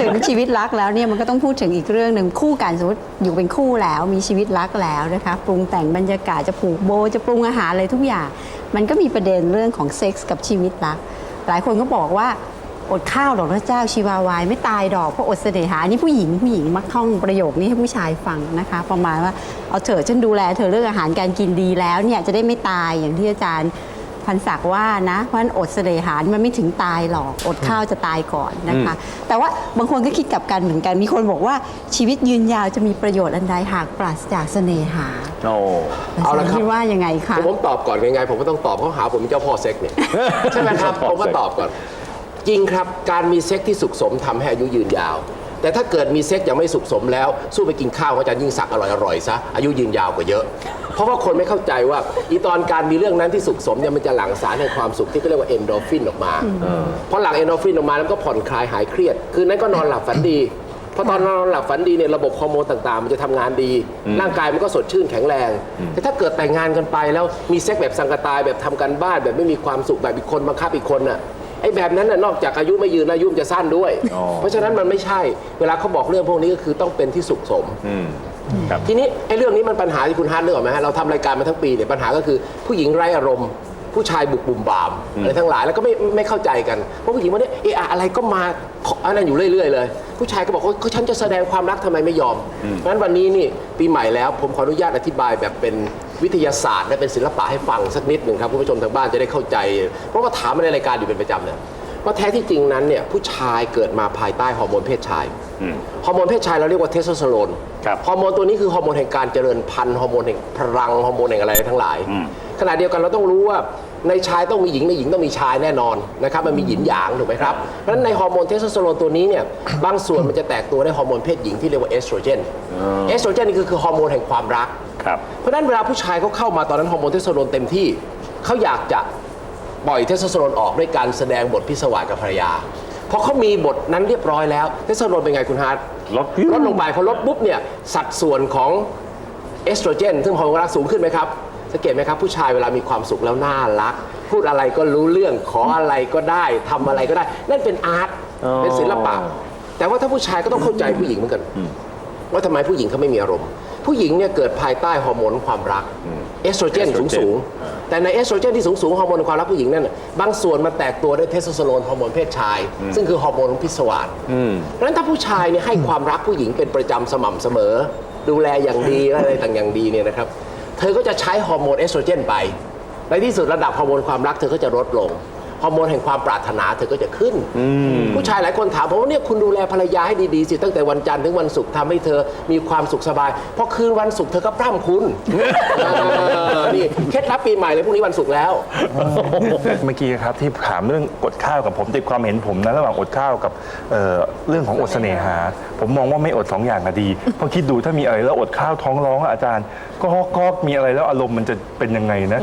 ถึงชีวิตรักแล้วเนี่ยมันก็ต้องพูดถึงอีกเรื่องหนึ่งคู่กันสมมติอยู่เป็นคู่แล้วมีชีวิตรักแล้วนะคะปรุงแต่งบรรยากาศจะผูกโบจะปรุงอาหารอะไรทุกอย่าง มันก็มีประเด็นเรื่องของเซ็กส์กับชีวิตรัก หลายคนก็บอกว่าอดข้าวดอกพระเจ้าชีวาวาย ไม่ตายดอกเพราะอดเสน่หานนี้ผู้หญิงผู้หญิงมักท่องประโยคนี้ให้ผู้ชายฟังนะคะ ประมาณว่าเอาเถอะฉันดูแลเธอเรื่องอาหารการกินดีแล้วเนี่ยจะได้ไม่ตายอย่างที่อาจารย์ พันศักดิ์ว่านะเพราะฉะนั้นอดเสน่หามันไม่ถึงตายหรอกอดข้าวจะตายก่อนนะคะ แต่ว่าบางคนก็คิดกลับกันเหมือนกัน มีคนบอกว่าชีวิตยืนยาวจะมีประโยชน์อันใดหากปราศจากเสน่หาโอ้เอาละครับคิดว่ายังไงคะผมตอบก่อนยังไง ผมก็ต้องตอบเขาหาผมเป็นเจ้าพ่อเซ็กเนี่ยใช่ไหมครับเจ้าพ่อผมก็เซ็กตอบก่อน จริงครับการมีเซ็กที่สุขสมทำให้อายุยืนยาวแต่ถ้าเกิดมีเซ็กยังไม่สุขสมแล้ว สู้ไปกินข้าวก็จะยิ่งสักอร่อยๆซะอายุยืนยาวกว่าเยอะ เพราะว่าคนไม่เข้าใจว่าอีตอนการมีเรื่องนั้นที่สุขสมเนี่ยมันจะหลั่งสารแห่งความสุขที่เขาเรียกว่าเอนโดรฟินออกมาเพอหลั่งเอนโดรฟินออกมาแล้วก็ผ่อนคลายหายเครียด คืนนั้นก็นอนหลับฝันดีพอตอนนอนหลับฝันดีเนี่ยระบบฮอร์โมนต่าง ๆ มันจะทำงานดี ร่างกายมันก็สดชื่นแข็งแรง แต่ถ้าเกิดแต่งงานกันไปแล้วมีเซ็กแบบสังกตายแบบทำกันบ้านแบบไม่มีความสุขแบบอีกคนบังคับอีกคนน่ะ ไอ้แบบนั้นน่ะนอกจากอายุไม่ยืนอายุมันจะสั้นด้วย อ๋อ เพราะฉะนั้นมันไม่ใช่ เวลาเขาบอกเรื่องพวกนี้ก็คือต้องเป็นที่สุขสม อืมครับ ทีนี้ไอ้เรื่องนี้มันปัญหาที่คุณฮาร์ดเรื่องไหมฮะเราทำรายการมาทั้งปีเนี่ยปัญหาก็คือผู้หญิงไร้อารมณ์ ผู้ชายบุกบุ่มบามอะไรทั้งหลายแล้วก็ไม่ไม่เข้าใจกันเพราะผู้หญิงวันนี้เอะอะอะไรก็มาขออันนั้นอยู่เรื่อย ๆ เลย ผู้ชายก็บอกว่าเขาฉันจะแสดงความรักทำไมไม่ยอมเพราะฉะนั้นวันนี้นี่ปีใหม่แล้วผมขออนุญาตอธิบายแบบเป็น วิทยาศาสตร์และเป็นศิลปะให้ฟังสักนิดหนึ่งครับคุณผู้ชมทางบ้านจะได้เข้าใจ เพราะว่าถามมาในรายการอยู่เป็นประจำเนี่ยว่าแท้ที่จริงนั้นเนี่ยผู้ชายเกิดมาภายใต้ฮอร์โมนเพศชายอืมฮอร์โมนเพศชายเราเรียกว่าเทสโทสเตอโรนครับฮอร์โมนตัวนี้คือฮอร์โมนแห่งการเจริญพันธุ์ฮอร์โมนแห่งพลังฮอร์โมนแห่งอะไรทั้งหลายอืมขณะเดียวกันเราต้องรู้ว่าในชายต้องมีหญิงในหญิงต้องมีชายแน่นอนนะครับมันมีหยินหยางถูกไหมครับเพราะฉะนั้นในฮอร์โมนเทสโทสเตอโรนตัวนี้เนี่ยบางส่วนมันจะแตกตัวได้ฮอร์โมนเพศหญิงที่เรียกว่าเอสโตรเจนเอสโตรเจนนี่คือคือฮอร์โมนแห่งความรัก ครับ เพราะฉะนั้นเวลาผู้ชายเขาเข้ามาตอนนั้นฮอร์โมนเทสโทสเตอโรนเต็มที่เขาอยากจะปล่อยเทสโทสเตอโรนออกด้วยการแสดงบทพิศวาสกับภรรยาพอเขามีบทนั้นเรียบร้อยแล้วเทสโทสเตอโรนเป็นไงคุณฮาร์ดลดลดลงไปพอลดปุ๊บเนี่ยสัดส่วนของเอสโตรเจนซึ่งฮอร์โมนรักสูงขึ้นไหมครับสังเกตไหมครับผู้ชายเวลามีความสุขแล้วน่ารัก พูดอะไรก็รู้เรื่องขออะไรก็ได้ทำอะไรก็ได้ นั่นเป็นอาร์ตอ๋อเป็นศิลปะ แต่ว่าถ้าผู้ชายก็ต้องเข้าใจผู้หญิงเหมือนกันว่าทำไมผู้หญิงเขาไม่มีอารมณ์ ผู้หญิงเนี่ยเกิดภายใต้ฮอร์โมนความรักเอสโตรเจนเอสโตสูรงเจนสูงๆแต่ในเอสโตรเจนที่สูงสูงๆฮอร์โมนความรักผู้หญิงนั่นน่ะบางส่วนมาแตกตัวด้วยเทสโทสเตอโรนฮอร์โมนเพศชาย ซึ่งคือฮอร์โมนพิศวาสอืมเพราะฉะนั้นถ้าผู้ชายเนี่ยให้ความรักผู้หญิงเป็นประจำสม่ำเสมอ ดูแลอย่างดีและอะไรต่างอย่างดีเนี่ยนะครับเธอก็จะใช้ฮอร์โมนเอสโตรเจนไปในที่สุดระดับฮอร์โมนความรักเธอก็จะลดลง ฮอร์โมนแห่งความปรารถนาเธอก็จะขึ้น ผู้ชายหลายคนถามผมว่าเนี่ยคุณดูแลภรรยาให้ดีๆสิตั้งแต่วันจันทร์ถึงวันศุกร์ทำให้เธอมีความสุขสบายพอคืนวันศุกร์เธอก็พร่ำคุณเออนี่เคล็ดลับปีใหม่เลยพรุ่งนี้วันศุกร์แล้ว เมื่อกี้ครับที่ถามเรื่องอดข้าวกับผมติดความเห็นผมนะระหว่างอดข้าวกับเอ่อเรื่องของอดเสน่หา ผมมองว่าไม่อดสองอย่างอะดีเพราะคิดดูถ้ามีอะไรแล้วอดข้าวท้องร้องอะอาจารย์ก็ฮอกกอกมีอะไรแล้วอารมณ์มันจะเป็นยังไงนะ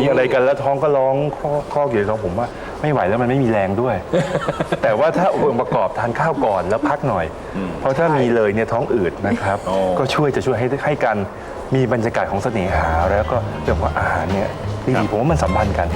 มีอะไรกันแล้วท้องก็ร้องคอกคอกอยู่ในท้องผมว่าไม่ไหวแล้วมันไม่มีแรงด้วย แต่ว่าถ้าองค์ประกอบทานข้าวก่อนแล้วพักหน่อย เพราะถ้ามีเลยเนี่ยท้องอืดนะครับอ๋อก็ช่วยจะช่วยให้ให้กันมีบรรยากาศของเสน่หา แล้วก็เรื่องของอาหารเนี่ยดีๆผมว่ามันสัมพันธ์กัน